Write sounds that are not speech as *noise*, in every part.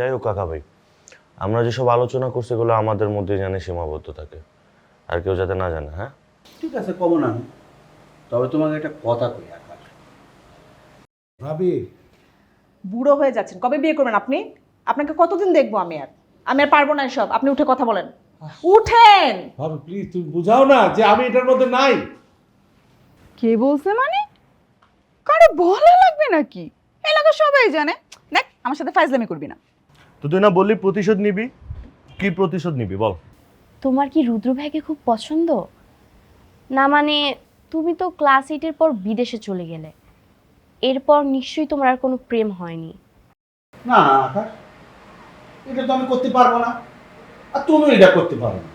যাই হোক কাকা ভাই আমরা যেসব আলোচনা করছি এগুলো আমাদের মধ্যে জানে সীমাবদ্ধ থাকে আর কেউ যাতে না জানে হ্যাঁ? ঠিক আছে কব না। তবে তোমাকে একটা কথা কই আকাশ। ভাবি। বুড়ো হয়ে যাচ্ছেন কবে বিয়ে করবেন আপনি? আপনাকে কতদিন দেখব আমি আর? আমি আর পারব না এসব আপনি উঠে কথা বলেন। উঠেন! ভাবি প্লিজ তুমি বুঝাও না যে আমি এটার মধ্যে নাই। কে বলছে মানে? কারে বলা লাগবে নাকি? এলাকা সবাই জানে। দেখ আমার সাথে ফাইজলামি করবি না। তো তুই না বললি প্রতিশোধ নিবি? কি প্রতিশোধ নিবি বল। তোমার কি রুদ্র ভাইকে খুব পছন্দ? না মানে তুমি তো ক্লাস এইটের পর বিদেশে চলে গেলে। এরপর নিশ্চয়ই তোমার আর কোনো প্রেম হয়নি। না আকাশ এটা তো আমি করতে পারব না। আর তুমি এটা করতে পারো না।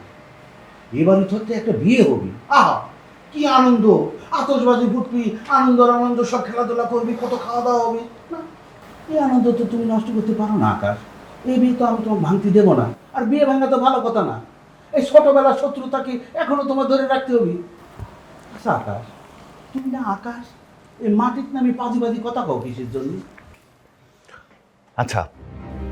এবারে ধরতে একটা বিয়ে হবে। আহা কি আনন্দ। আতসবাজি ফুটবি আনন্দ আনন্দ সব খেলাধুলা করবি কত খাওয়া দাওয়া হবে। না এই আনন্দ তো তুমি নষ্ট করতে পারো না আকাশ। এই বিয়ে তো আমি তোমাকে ভাঙতে দেবো না। আর বিয়ে ভাঙা তো ভালো কথা না। এই ছোটবেলার শত্রুতাকে এখনও তোমার ধরে রাখতে হবে। আচ্ছা আকাশ তুমি না আকাশ এই মাটির নামে পাজি কথা কও কিসের জন্য? আচ্ছা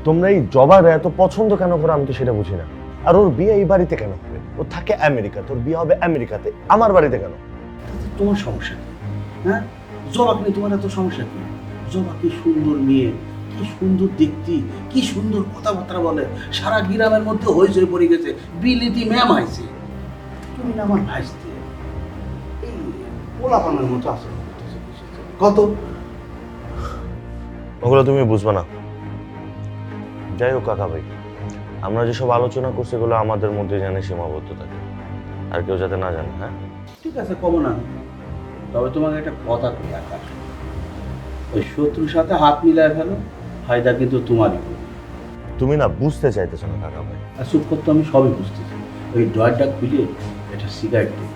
তোমরা এই জবার এত পছন্দ কেন করে আমি তো সেটা বুঝি না। আর ওর বিয়ে এই বাড়িতে কেন হবে? ও থাকে আমেরিকা তোর বিয়ে হবে আমেরিকাতে। আমার বাড়িতে কেন? তোমার সমস্যা হ্যাঁ? জবাক নিয়ে তোমার এত সমস্যা কি? জবা কি সুন্দর মেয়ে। কি সুন্দর দেখতি কি সুন্দর কথাবার্তা বলে। সারা গ্রামের মধ্যে হইচই পড়ে গেছে। বিলিতি ম্যাম আইছে। তুমি না আমার ভাইস্তে এই পোলাপানের মতো জন্য? কত? ওগুলো তুমি বুঝবে না। যাই হোক কাকা ভাই আমরা যেসব আলোচনা করছি এগুলো আমাদের মধ্যে জানে সীমাবদ্ধ থাকে। আর কেউ যাতে না জানে হ্যাঁ? ঠিক আছে কমো না। তবে তোমাকে একটা কথা কই আকাশ ওই শত্রুর সাথে হাত মিলায় ফেলো। ফায়দা কিন্তু তোমারই। তুমি না বুঝতে চাইতেছো না কাকা ভাই। আর চুপ করতে আমি সবই বুঝতেছি। ওই ড্রয়ারটা খুলে এটা সিগারেট দিই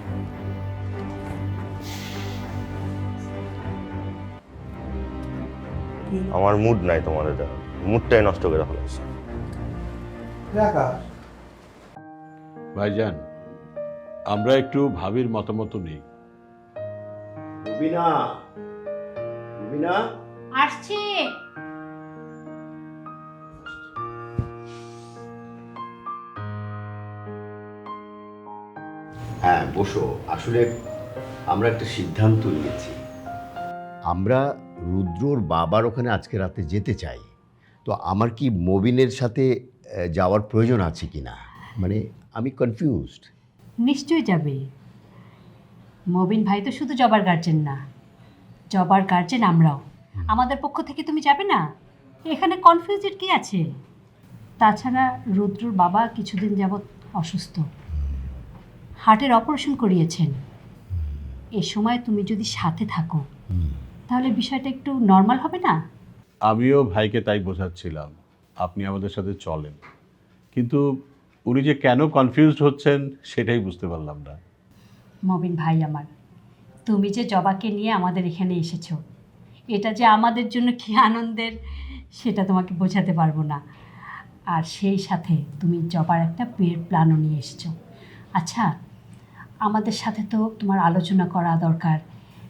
আমার মুড নাই তোমার এটা। মুডটাই নষ্ট করে আকাশ ভাইজান আমরা একটু ভাবির মতামত নেই। রুবিনা রুবিনা? আসছে। বসো। আসলে আমরা একটা সিদ্ধান্ত নিয়েছি। আমরা রুদ্রর বাবার ওখানে আজকে রাতে যেতে চাই। তো আমার কি মবিনের সাথে যাওয়ার প্রয়োজন আছে কি না মানে আমি কনফিউজড নিশ্চয়ই যাবে। মবিন ভাই তো শুধু জবার গার্জেন না। জবার গার্জেন আমরাও। আমাদের পক্ষ থেকে তুমি যাবে না? এখানে কনফিউজের কি আছে? তাছাড়া রুদ্রর বাবা কিছুদিন যাবৎ অসুস্থ। হার্টের অপারেশন করিয়েছেন। এ সময় তুমি যদি সাথে থাকো তাহলে বিষয়টা একটু নর্মাল হবে না? আমিও ভাইকে তাই বোঝাচ্ছিলাম আপনি আমাদের সাথে চলেন। কিন্তু উনি যে কেন কনফিউজড হচ্ছেন সেটাই বুঝতে পারলাম না। মবিন ভাই আমার তুমি যে জবাকে নিয়ে আমাদের এখানে এসেছ এটা যে আমাদের জন্য কী আনন্দের সেটা তোমাকে বোঝাতে পারব না। আর সেই সাথে তুমি জবার একটা বিয়ের প্ল্যানও নিয়ে এসেছ। আচ্ছা আমাদের সাথে তো তোমার আলোচনা করা দরকার।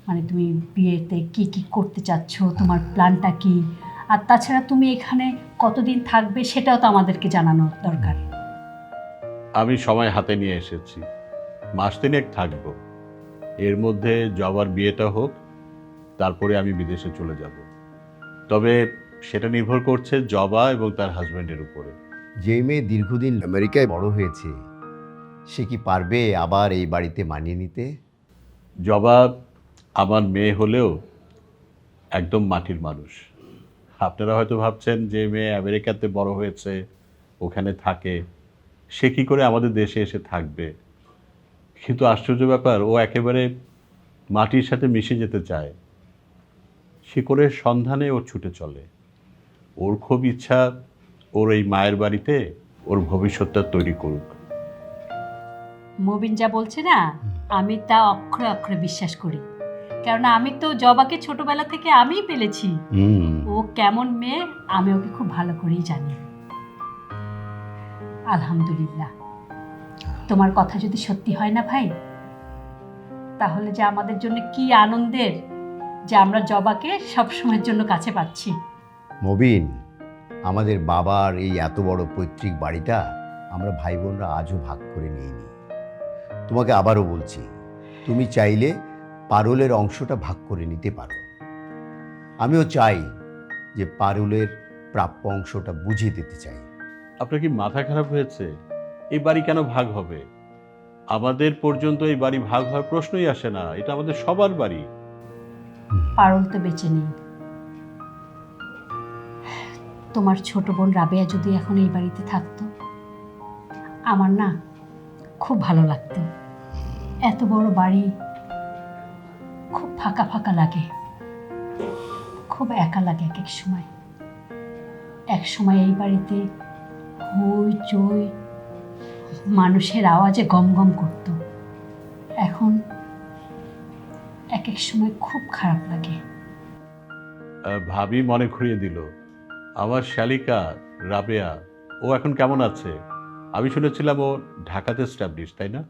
মানে তুমি বিয়েতে কি কি করতে চাচ্ছ তোমার প্ল্যানটা কি? আর তাছাড়া তুমি এখানে কতদিন থাকবে সেটাও তো আমাদেরকে জানানো দরকার। আমি সময় হাতে নিয়ে এসেছি। মাস তিনেক থাকব। এর মধ্যে জবার বিয়েটা হোক তারপরে আমি বিদেশে চলে যাব। তবে সেটা নির্ভর করছে জবা এবং তার হাজব্যান্ডের উপরে। যে মেয়ে দীর্ঘদিন আমেরিকায় বড় হয়েছে সে কি পারবে আবার এই বাড়িতে মানিয়ে নিতে? জবা আমার মেয়ে হলেও একদম মাটির মানুষ। আপনারা হয়তো ভাবছেন যে মেয়ে আমেরিকাতে বড় হয়েছে, ওখানে থাকে, সে কি করে আমাদের দেশে এসে থাকবে? কিন্তু আশ্চর্য ব্যাপার, ও একেবারে মাটির সাথে মিশে যেতে চায়। শিকড়ের সন্ধানে ও ছুটে চলে। ওর খুব ইচ্ছা ওর এই মায়ের বাড়িতে ওর ভবিষ্যৎটা তৈরি করুক। মবিন যা বলছে না আমি তা অক্ষরে অক্ষরে বিশ্বাস করি। কেননা আমি তো জবাকে ছোটবেলা থেকে আমিই পেলেছি। ও কেমন মেয়ে আমি ওকে খুব ভালো করেই জানি। আলহামদুলিল্লাহ। তোমার কথা যদি সত্যি হয় না ভাই তাহলে যে আমাদের জন্য কি আনন্দের যে আমরা জবাকে সবসময়ের জন্য কাছে পাচ্ছি। মবিন আমাদের বাবার এই এত বড় পৈতৃক বাড়িটা আমরা ভাই বোনরা আজও ভাগ করে নিইনি। তোমাকে আবারও বলছি তুমি চাইলে পারুলের অংশটা ভাগ করে নিতে পারো। আমিও চাই যে পারুলের প্রাপ্য অংশটা বুঝিয়ে দিতে চাই। আপনার কি মাথা খারাপ হয়েছে? এই বাড়ি কেন ভাগ হবে? আমাদের পর্যন্ত এই বাড়ি ভাগ হওয়ার প্রশ্নই আসে না এটা আমাদের সবার বাড়ি। পারল তো বেঁচে নেই। তোমার ছোট বোন রাবেয়া যদি এখন এই বাড়িতে থাকতো আমার না খুব ভালো লাগতো। এত বড় বাড়ি খুব ফাঁকা ফাঁকা লাগে। খুব একা লাগে এক এক সময়। এক সময় এই বাড়িতে হই চই মানুষের আওয়াজে গম গম করতো। এখন এক এক সময় খুব খারাপ লাগে। ভাবি মনে ঘুরিয়ে দিল, আমার শালিকা রাবেয়া, ও এখন কেমন আছে? আমি শুনেছিলাম ও ঢাকাতে স্ট্যাবলিশ তাই না?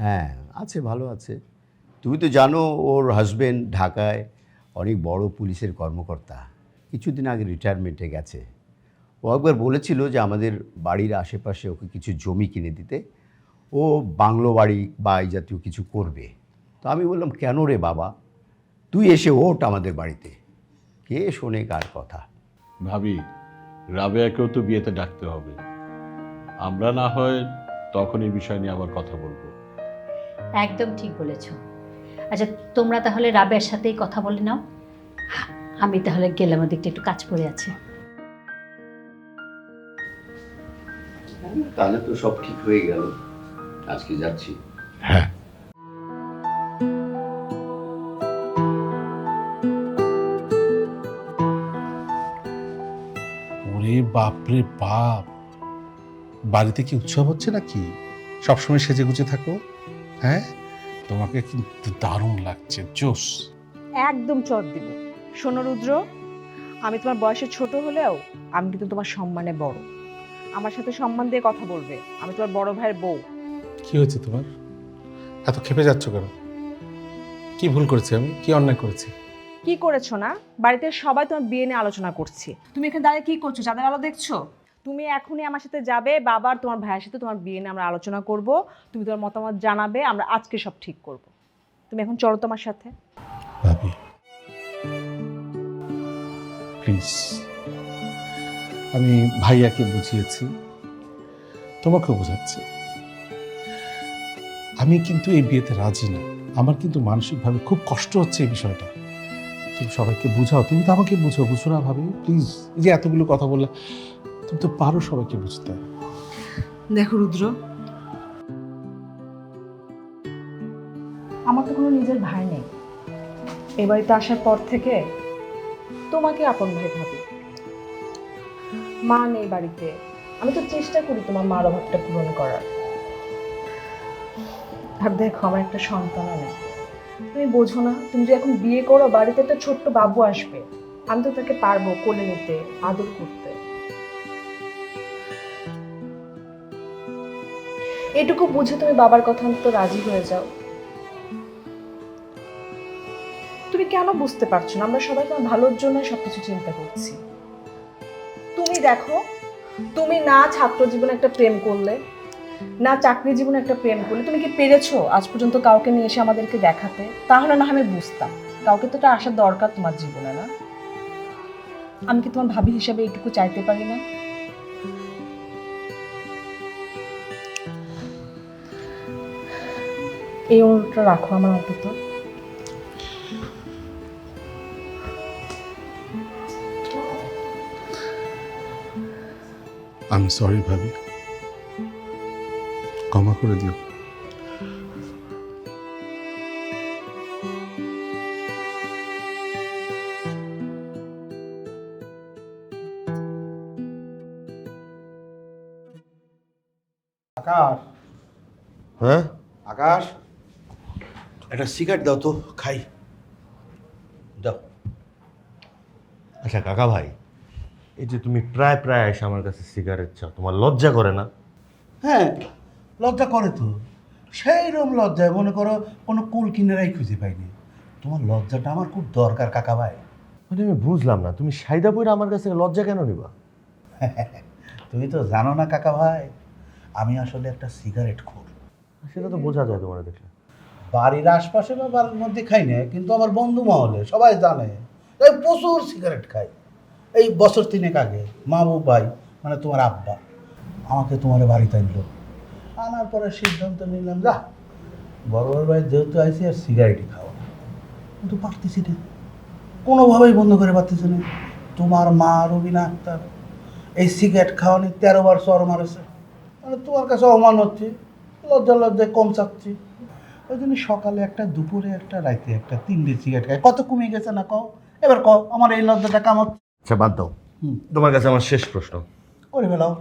হ্যাঁ আছে ভালো আছে। তুমি তো জানো ওর হাজবেন্ড ঢাকায় অনেক বড় পুলিশের কর্মকর্তা। কিছুদিন আগে রিটায়ারমেন্টে গেছে। ও একবার বলেছিল যে আমাদের বাড়ির আশেপাশে ওকে কিছু জমি কিনে দিতে। ও বাংলো বাড়ি বা এই জাতীয় কিছু করবে। তো আমি বললাম কেন রে বাবা? তুই এসে ওঠ আমাদের বাড়িতে। কে শোনে কার কথা? ভাবি রাবেয়াকেও তো বিয়েতে ডাকতে হবে। আমরা না হয় তখন এই বিষয় নিয়ে আবার কথা বলব। একদম ঠিক বলেছ। আচ্ছা তোমরা তাহলে রাবের সাথেই কথা বলে নাও। আমি তাহলে গেলাম ওদিকটা একটু কাজ পড়ে আছে। তাহলে তো সব ঠিক হয়ে গেল। আজকে যাচ্ছি। হ্যাঁ। ওরে বাপরে বাপ। বাড়িতে কি উৎসব হচ্ছে নাকি? সবসময় সেজে গুজে থাকো। হ্যাঁ? তোমাকে কিন্তু দারুণ লাগছে জোস একদম চট দিব। শোনো রুদ্র আমি তোমার বয়সে ছোট হলেও আমি কিন্তু তোমার সম্মানে বড়। আমার সাথে সম্মান দিয়ে কথা বলবে। আমি তোমার বড় ভাইয়ের বউ। কি হয়েছে তোমার? এত খেপে যাচ্ছ কেন? কি ভুল করেছি আমি? কি অন্যায় করেছি? কি করেছ না? বাড়িতে সবাই তোমার বিয়ে নিয়ে আলোচনা করছে। তুমি এখানে দাঁড়িয়ে কি করছ? যাদের আলো দেখছ? তুমি এখনই আমার সাথে যাবে বাবার তোমার ভাইয়ের সাথে তোমার বিয়ে নিয়ে আমরা আলোচনা করব, তুমি তোমার মতামত জানাবে, আমরা আজকে সব ঠিক করব। তুমি এখন চলো তোমার সাথে। ভাবি। প্লিজ, আমি ভাইয়াকে বুঝিয়েছি, তোমাকেও বোঝাচ্ছি। আমি কিন্তু এই বিয়েতে রাজি না। আমার কিন্তু মানসিকভাবে খুব কষ্ট হচ্ছে এই বিষয়টা। তুমি সবাইকে বুঝাও, তুমি তো আমাকে বুঝো বুঝো না ভাবি, প্লিজ। এই যে এতগুলো কথা বললে তুমি তো পারো সবাইকে বুঝতে। দেখো রুদ্র। আমার তো কোনো নিজের ভাই নেই। এ বাড়িতে আসার পর থেকে তোমাকে আপন ভাই ভাবি। মা নেই বাড়িতে। আমি তো চেষ্টা করি তোমার মার অভাবটা পূরণ করার। আর দেখো আমার একটা সন্তানও নেই তুমি বোঝো না তুমি যে এখন বিয়ে করো বাড়িতে একটা ছোট্ট বাবু আসবে। আমি তো তাকে পারব কোলে নিতে আদর করতে। এটুকু বুঝে তুমি বাবার কথা তো রাজি হয়ে যাও। তুমি কেন বুঝতে পারছ না? আমরা সবাই তোমার ভালোর জন্য সবকিছু চিন্তা করছি। তুমি দেখো, তুমি না ছাত্র জীবনে একটা প্রেম করলে, না চাকরি জীবনে একটা প্রেম করলে, তুমি কি পেরেছ আজ পর্যন্ত কাউকে নিয়ে এসে আমাদেরকে দেখাতে? তাহলে না আমি বুঝতাম। কাউকে তো এটা আসার দরকার তোমার জীবনে না। আমি কি তোমার ভাবি হিসাবে এইটুকু চাইতে পারি না? এই অনুরোধটা রাখো আমার অন্তত। আমি সরি ভাবি। ক্ষমা করে দিও। একটা সিগারেট দাও তো খাই। দাও। আচ্ছা কাকা ভাই এই যে তুমি প্রায় প্রায় এসে আমার কাছে সিগারেট চাও তোমার লজ্জা করে না? হ্যাঁ লজ্জা করে তো। সেই রকম লজ্জায় মনে করো কোনো কুল কিনারাই খুঁজে পাইনি। তোমার লজ্জাটা আমার খুব দরকার কাকা ভাই। মানে আমি বুঝলাম না তুমি সাইদা পইরা আমার কাছে লজ্জা কেন নিবা? *laughs* তুমি তো জানো না কাকা ভাই আমি আসলে একটা সিগারেট খোর। সেটা তো বোঝা যায় তোমার দেখলে। বাড়ির আশপাশে বা বাড়ির মধ্যে খাই না, কিন্তু আমার বন্ধু মহলে সবাই জানে, এই প্রচুর সিগারেট খাই। এই বছর তিনেক আগে মামু ভাই মানে তোমার আব্বা, আমাকে তোমার বাড়িতে আনলো। আনার পরে সিদ্ধান্ত নিলাম, যা বড় বড় ভাই যেহেতু আইসি আর সিগারেটই খাওয়া কিন্তু পারতেছি না। কোনোভাবেই বন্ধ করে পারতেছি না। তোমার মা রবিনা আক্তার। এই সিগারেট খাওয়া নিয়ে তেরো বার চর মারেছে। মানে তোমার কাছে অমান হচ্ছে, লজ্জা লজ্জায় কম চাচ্ছি। ওই জন্য সকালে একটা দুপুরে একটা রাইতে একটা তিনটে সিগারেট খাই। কত কমে গেছে না কও? এবার কও আমার এই লজ্জাটা কামাত আচ্ছা বাদ দাও। তোমার কাছে আমার শেষ প্রশ্ন। করে ফেলাও।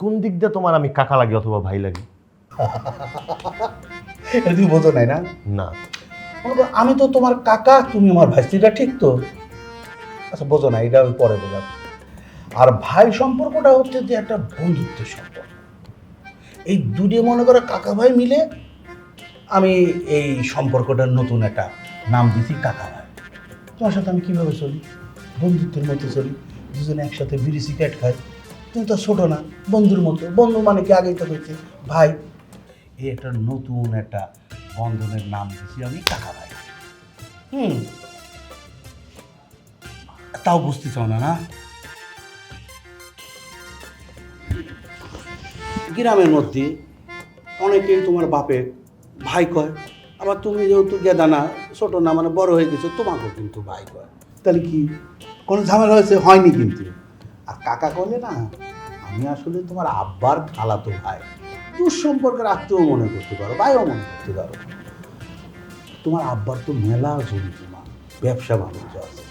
কোন দিক দিয়ে তোমার আমি কাকা লাগি অথবা ভাই লাগি? *laughs* এটা তুমি বোঝো নাই না? না। আমি তো তোমার কাকা তুমি আমার ভাই এটা ঠিক তো? আচ্ছা বোঝো না এটা আমি পরে বোঝাবো। আর ভাই সম্পর্কটা হচ্ছে যে একটা বন্ধুত্বের সম্পর্ক। এই দুটি মনে করো কাকা ভাই মিলে আমি এই সম্পর্কটার নতুন একটা নাম দিছি কাকা ভাই। তোমার সাথে আমি কীভাবে চলি? বন্ধুত্বের মতো চলি। দুজনে একসাথে বিড়ি সিগারেট খাই। তুমি তো ছোটো না, বন্ধুর মতো। বন্ধু মানে কি আগেই তো হয়েছে ভাই, এই একটা নতুন একটা বন্ধনের নাম দিছি আমি কাকা ভাই। হুম। তাও বুঝতে চাও না না? গ্রামের মধ্যে অনেকেই তোমার বাপে ভাই কয় আবার তুমি যেহেতু গেদা না ছোটো না মানে বড় হয়ে গেছো তোমাকেও কিন্তু ভাই কয়। তাহলে কি কোনো ঝামেলা হয়েছে? হয়নি কিন্তু। আর কাকা কলে না, আমি আসলে তোমার আব্বার খালাতো ভাই। দুঃসম্পর্কের আত্মীয় মনে করতে পারো, ভাইও মনে করতে পারো। তোমার আব্বার তো মেলা জমি জমা ব্যবসা বাণিজ্য আছে।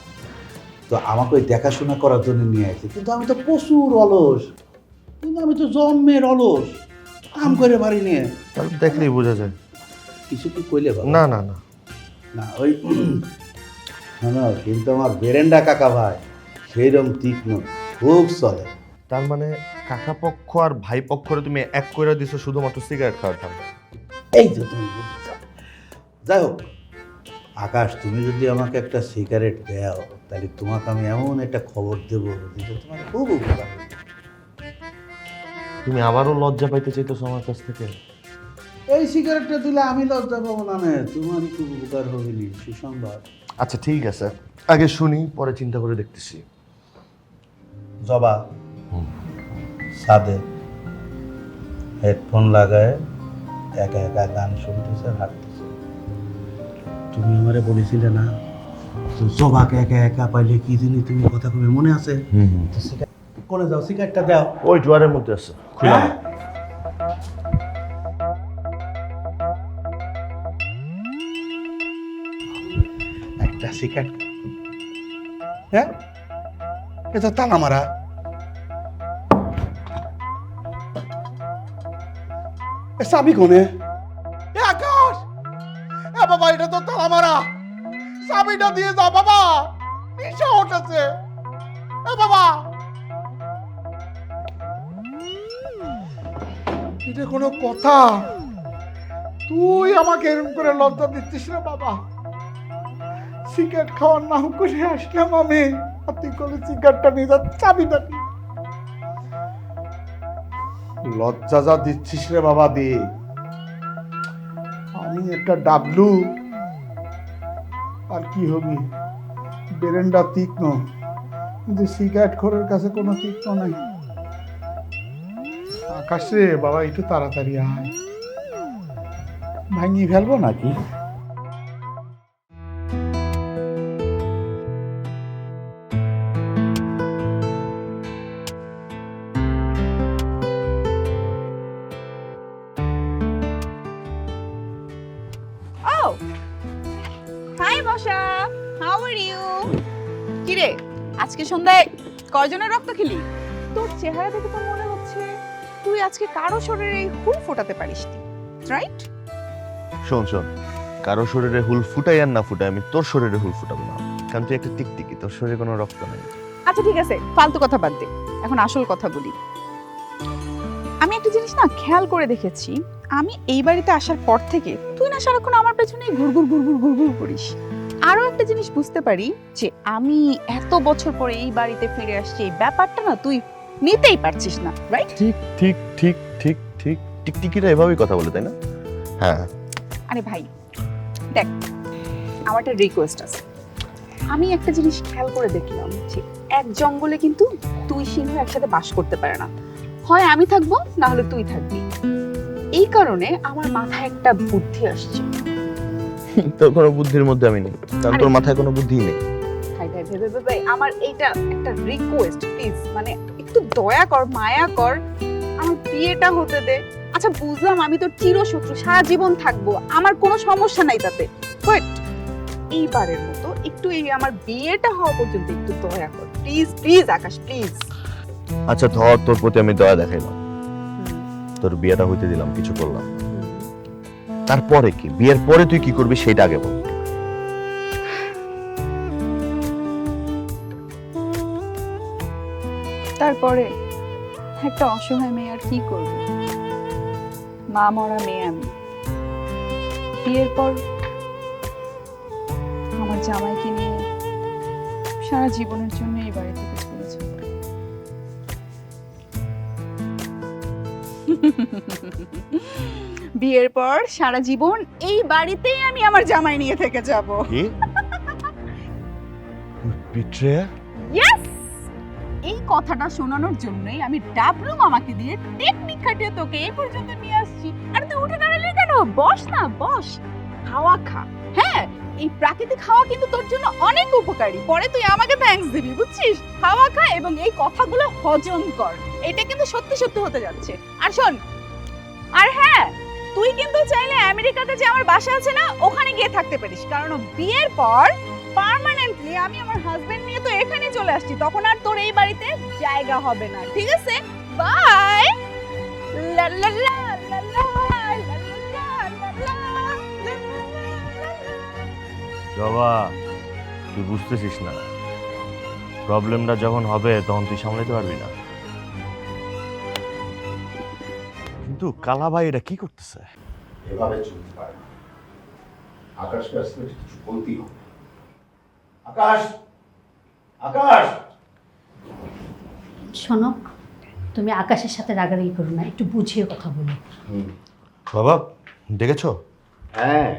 তো আমাকে ওই দেখাশোনা করার জন্য নিয়ে আসছে কিন্তু আমি তো প্রচুর অলস। কিন্তু আমি তো জন্মের অলস। কাম করে পারি নিয়ে। তাহলে দেখলেই বোঝা যায়। কিছু কি কইলে বাবা? না না না। না ওই *clears throat* না না কিন্তু আমার বেরেন্ডা কাকা ভাই সেইরকম তীক্ষ্ণ খুব চলে তার মানে কাকা পক্ষ আর ভাই পক্ষরে তুমি এক করে দিছো শুধুমাত্র সিগারেট খাওয়ার ধান্দা এই যে তুমি যাই হোক আকাশ তুমি যদি আমাকে একটা সিগারেট দাও তাহলে তোমাকে আমি এমন একটা খবর দেবো যেটা তোমার খুব উপকার হবে। তুমি আবারও লজ্জা পাইতে চাইতেছো আমার কাছ থেকে? এই সিগারেটটা দিলে আমি লজ্জা পাবো না নে। তোমারই খুব উপকার হবে নি সুসংবাদ। আচ্ছা ঠিক আছে। আগে শুনি পরে চিন্তা করে দেখতেছি। জবা। সাদে হেডফোন লাগায় একা একা গান শুনতেছে হাঁটতেছে। তুমি আমারে বলেছিলে না তো জবাকে একা একা পাইলে কি জানি তুমি কথা কবে মনে আছে? সিগারেট- কোনে যাও সিগারেটটা দাও। ওই জোয়ারের মধ্যে আছে খুলে। সিগারেট হ্যাঁ? এটা তালা মারা। চাবি কোনে? এ আকাশ! বাবা, এটা তো তালা চাবিটা দিয়ে যা বাবা। নিশা উঠেছে। এ বাবা। এটা কোনো কথা। তুই আমাকে এরকম করে লজ্জা দিচ্ছিস না বাবা। সিগারেট খাওয়ার নাম করে আসলাম আমি। আর তুই করে সিগারেটটা নিয়ে যা চাবিটা লজ্জা যা দিচ্ছিস রে বাবা দে। আমি একটা ডাবলু। আর কি হবি? বেরেন্ডা তীক্ষ্ণ। কিন্তু সিগারেট খোরের কাছে কোনো তীক্ষ্ণ নাই। আকাশ বাবা, একটু তাড়াতাড়ি আয়। ভাঙিয়ে ফেলব নাকি? সন্ধ্যায় কয়জনের রক্ত খেলি? তোর চেহারা দেখে তো মনে হচ্ছে তুই আজকে কারও শরীরে এই হুল ফোটাতে পারিস রাইট শোন শোন কারও শরীরে হুল ফুটাই আর না ফুটাই আমি তোর শরীরে হুল ফুটাবো না। কারণ তুই একটা টিকটিকি তোর শরীরে কোনো রক্ত নেই। আচ্ছা ঠিক আছে ফালতু কথা বাদ দে। এখন আসল কথা বলি। আমি একটা জিনিস না খেয়াল করে দেখেছি আমি এই বাড়িতে আসার পর থেকে তুই না সারাক্ষণ আমার পেছনে ঘুরঘুর ঘুরঘুর ঘুরঘুর করিস। আরও একটা জিনিস বুঝতে পারি যে আমি এত বছর পরে এই বাড়িতে ফিরে আসছি এই ব্যাপারটা না তুই নিতেই পারছিস না রাইট ঠিক ঠিক ঠিক ঠিক ঠিক টিকটিকিরা এভাবেই কথা বলে তাই না? হ্যাঁ। আরে ভাই দেখ আমার একটা রিকোয়েস্ট আছে। আমি একটা জিনিস খেয়াল করে দেখলাম যে এক জঙ্গলে কিন্তু তুই সিংহ একসাথে বাস করতে পারে না। হয় আমি থাকব না হলে তুই থাকবি। এই কারণে আমার মাথায় একটা বুদ্ধি আসছে। তোর কোনো বুদ্ধির মধ্যে আমি নেই। কারণ তোর মাথায় কোনো বুদ্ধি নেই। ভাই ভাই ভাই ভাই, ভাই, ভাই আমার এইটা একটা রিকোয়েস্ট প্লিজ মানে একটু দয়া কর মায়া কর আমার বিয়েটা হতে দে। আচ্ছা বুঝলাম আমি তো চিরশত্রু সারা জীবন থাকব আমার কোনো সমস্যা নাই তাতে। বাট এইবারের মতো একটু এই আমার বিয়েটা হওয়া পর্যন্ত একটু দয়া কর। প্লিজ প্লিজ আকাশ প্লিজ আচ্ছা ধর তোর প্রতি আমি দয়া দেখাইলাম। তোর বিয়েটা হইতে দিলাম কিছু করলাম। তারপরে কি? বিয়ের পরে তুই কি করবি সেটা আগে বল। তারপরে একটা অসহায় মেয়ে আর কি করবে? মা মরা মেয়ে আমি। বিয়ের পর আমার জামাইকে নিয়ে সারা জীবনের জন্য এই বাড়ি থেকে চলেছে বিয়ের পর সারা জীবন এই বাড়িতেই আমি আমার জামাই নিয়ে থেকে যাব। কি? বিট্রেয়ার ইয়েস এই কথাটা শোনানোর জন্যই আমি ডাবলু মামাকে দিয়ে টেকনিক খাটিয়ে তোকে এই পর্যন্ত নিয়ে আসছি। আর তুই উঠে দাঁড়ালি কেন? বস না বস। হাওয়া খা। হ্যাঁ এই প্রাকৃতিক হাওয়া কিন্তু তোর জন্য অনেক উপকারী। পরে তুই আমাকে থ্যাঙ্কস দিবি বুঝছিস? হাওয়া খা এবং এই কথাগুলো হজম কর। এটা কিন্তু সত্যি সত্যি হতে যাচ্ছে। আর শোন কিন্তু চাইলে আমেরিকাতে যে আমার বাসা আছে না, ওখানে গিয়ে থাকতে পারিস। কারণ বিয়ের পর পার্মানেন্টলি আমি আমার হাজবেন্ড নিয়ে তো এখানে চলে আসছি, তখন আর তোর এই বাড়িতে জায়গা হবে না, ঠিক আছে? বাই লা লা তুই বুঝতেছিস না। প্রবলেমটা যখন হবে, তখন তুই সামলাতে পারবি না। কিন্তু কালাভাই এটা কি করতেছে? এভাবে চলতে পারে না। আকাশকে আসলে কিছু বলতেই হবে। আকাশ! আকাশ! শোনো তুমি আকাশের সাথে রাগারাগি করো না একটু বুঝিয়ে কথা বলো। বাবা দেখেছ হ্যাঁ।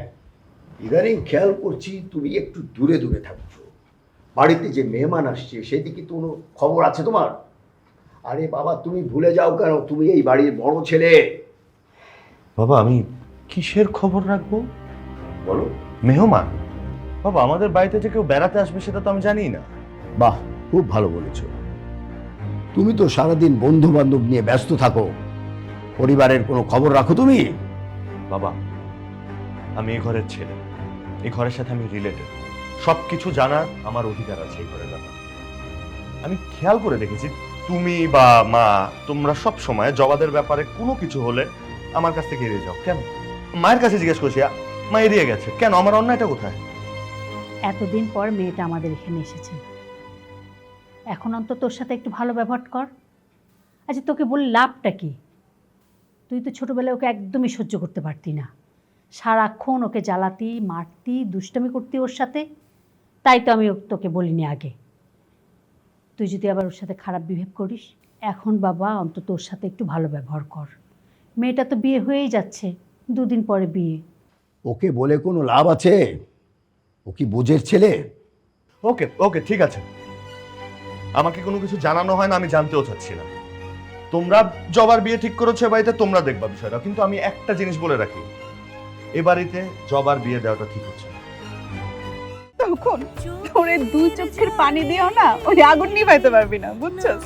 ইদানিং খেয়াল করছি তুমি একটু দূরে দূরে থাকছো। বাড়িতে যে মেহমান আসছে সেদিকে তো কোনো খবর আছে তোমার? আরে বাবা তুমি ভুলে যাও কেন? তুমি এই বাড়ির বড় ছেলে। বাবা আমি কিসের খবর রাখব? বলো। মেহমান? বাবা আমাদের বাড়িতে যে কেউ বেড়াতে আসবে সেটা তো আমি জানি না। বাহ খুব ভালো বলেছ। তুমি তো সারাদিন বন্ধু বান্ধব নিয়ে ব্যস্ত থাকো। পরিবারের কোনো খবর রাখো তুমি? বাবা আমি এই ঘরের ছেলে। এই ঘরের সাথে আমি রিলেটেড সব কিছু জানার আমার অধিকার আছে এই ঘরের ব্যাপারে। আমি খেয়াল করে দেখেছি তুমি বা মা তোমরা সব সময় জবাদের ব্যাপারে কোনো কিছু হলে আমার কাছ থেকে এড়িয়ে যাও। কেন? মায়ের কাছে জিজ্ঞেস করছি, মা এড়িয়ে গেছে। কেন? আমার অন্যায়টা কোথায়? এতদিন পর মেয়েটা আমাদের এখানে এসেছে। এখন অন্তত তোর সাথে একটু ভালো ব্যবহার কর। আচ্ছা তোকে বল লাভটা কি? তুই তো ছোটবেলায় ওকে একদমই সহ্য করতে পারতি না। সারাক্ষণ ওকে জ্বালাতি, মারতি, দুষ্টামি করতি ওর সাথে। তাই তো আমি তোকে বলিনি আগে। তুই যদি আবার ওর সাথে খারাপ বিহেভ করিস, এখন বাবা, অন্তত ওর সাথে একটু ভালো ব্যবহার কর। মেয়েটা তো বিয়ে হয়েই যাচ্ছে। দুদিন পরে বিয়ে। ওকে বলে কোনো লাভ আছে? ও কি বুঝের ছেলে? ওকে ওকে ঠিক আছে। আমাকে কোনো কিছু জানানো হয় না আমি জানতেও চাচ্ছি না। তোমরা জবার বিয়ে ঠিক করেছ এ বাড়িতে তোমরা দেখবা বিষয়টা কিন্তু আমি একটা জিনিস বলে রাখি। এ বাড়িতে জবার বিয়ে দেওয়াটা ঠিক হচ্ছে না। তখন ওরে দুই চোখের পানি দিও না ওই আগুন নিভাইতে পারবি না বুঝছস?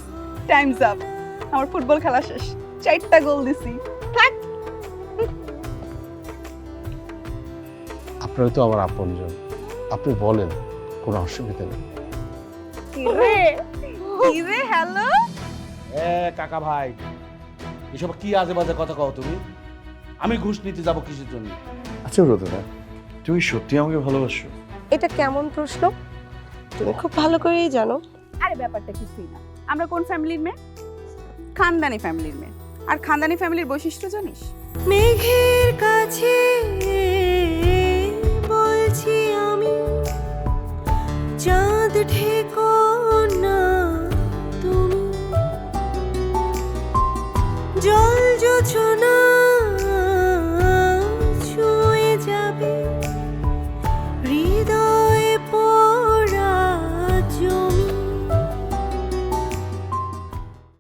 টাইমস আপ আমার ফুটবল খেলা শেষ। চারটা গোল দিছি। থাক আপনারা তো আমার আপনজন। আপনি বলেন কোনো অসুবিধা নেই। কিরে? কিরে হ্যালো? এ কাকা ভাই এসব কি আজে বাজে কথা কও তুমি? আমি ঘুষ নিতে যাব কিসের জন্য? আচ্ছা রোদনা তুমি সত্যি আমাকে ভালোবাসো? এটা কেমন প্রশ্ন? তুমি খুব ভালো করেই জানো। আরে ব্যাপারটা কিছুই না। আমরা কোন ফ্যামিলির মেয়ে? খানদানি ফ্যামিলির মেয়ে। আর খানদানি ফ্যামিলির বৈশিষ্ট্য জানিস? মেঘের কাছে চাঁদ ঠেকো না তুমি। জল